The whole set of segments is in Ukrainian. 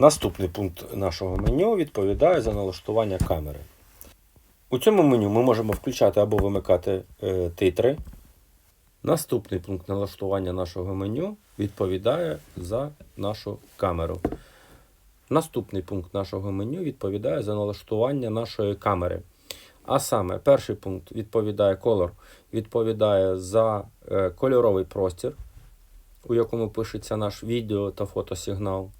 Наступний пункт нашого меню відповідає за налаштування камери. У цьому меню ми можемо включати або вимикати е, титри. Наступний пункт налаштування нашого меню відповідає за нашу камеру. Наступний пункт нашого меню відповідає за налаштування нашої камери. А саме, перший пункт відповідає колор, відповідає за е, кольоровий простір, у якому пишеться наш відео та фотосигнал.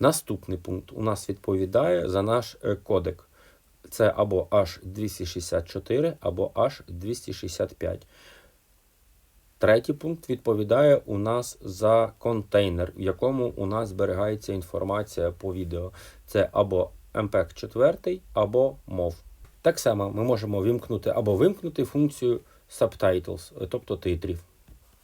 Наступний пункт у нас відповідає за наш е, кодек. Це або H264, або H265. Третій пункт відповідає у нас за контейнер, в якому у нас зберігається інформація по відео. Це або MPEG 4, або MOV. Так само ми можемо вимкнути або вимкнути функцію Subtitles, е, тобто титрів.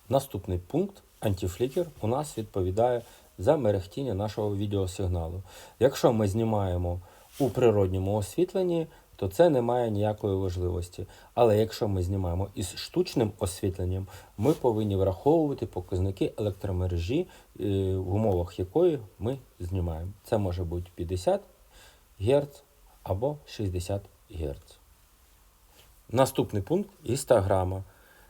Наступний пункт антифлікер у нас відповідає за мерехтіння нашого відеосигналу. Якщо ми знімаємо у природньому освітленні, то це не має ніякої важливості. Але якщо ми знімаємо із штучним освітленням, ми повинні враховувати показники електромережі, е, в умовах якої ми знімаємо. Це може бути 50 Гц або 60 Гц. Наступний пункт гістограма.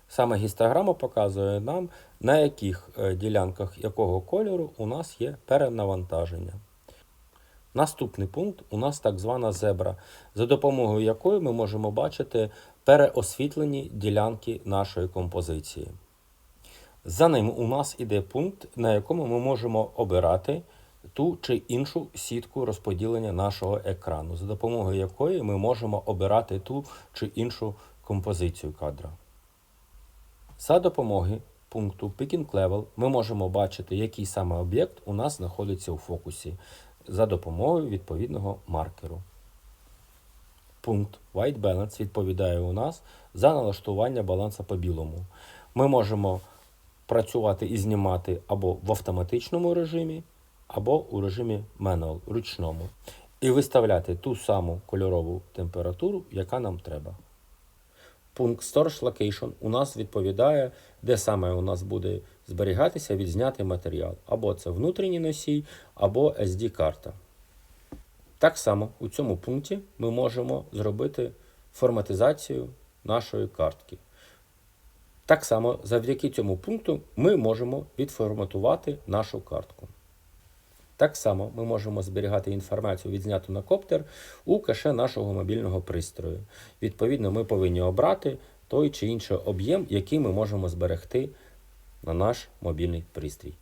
Саме гістограма показує нам, на яких е, ділянках якого кольору у нас є перенавантаження. Наступний пункт у нас так звана зебра, за допомогою якої ми можемо бачити переосвітлені ділянки нашої композиції. За ним у нас іде пункт, на якому ми можемо обирати ту чи іншу сітку розподілення нашого екрану, за допомогою якої ми можемо обирати ту чи іншу композицію кадра. За допомогою пункту Picking Level ми можемо бачити, який саме об'єкт у нас знаходиться у фокусі за допомогою відповідного маркеру. Пункт White Balance відповідає у нас за налаштування баланса по білому. Ми можемо працювати і знімати або в автоматичному режимі, або у режимі Manual ручному. І виставляти ту саму кольорову температуру, яка нам треба. Пункт Storage Location у нас відповідає, де саме у нас буде зберігатися відзнятий матеріал. Або це внутрішній носій, або SD-карта. Так само у цьому пункті ми можемо зробити форматизацію нашої картки. Так само завдяки цьому пункту ми можемо відформатувати нашу картку. Так само ми можемо зберігати інформацію, відзняту на коптер, у каше нашого мобільного пристрою. Відповідно, ми повинні обрати той чи інший об'єм, який ми можемо зберегти на наш мобільний пристрій.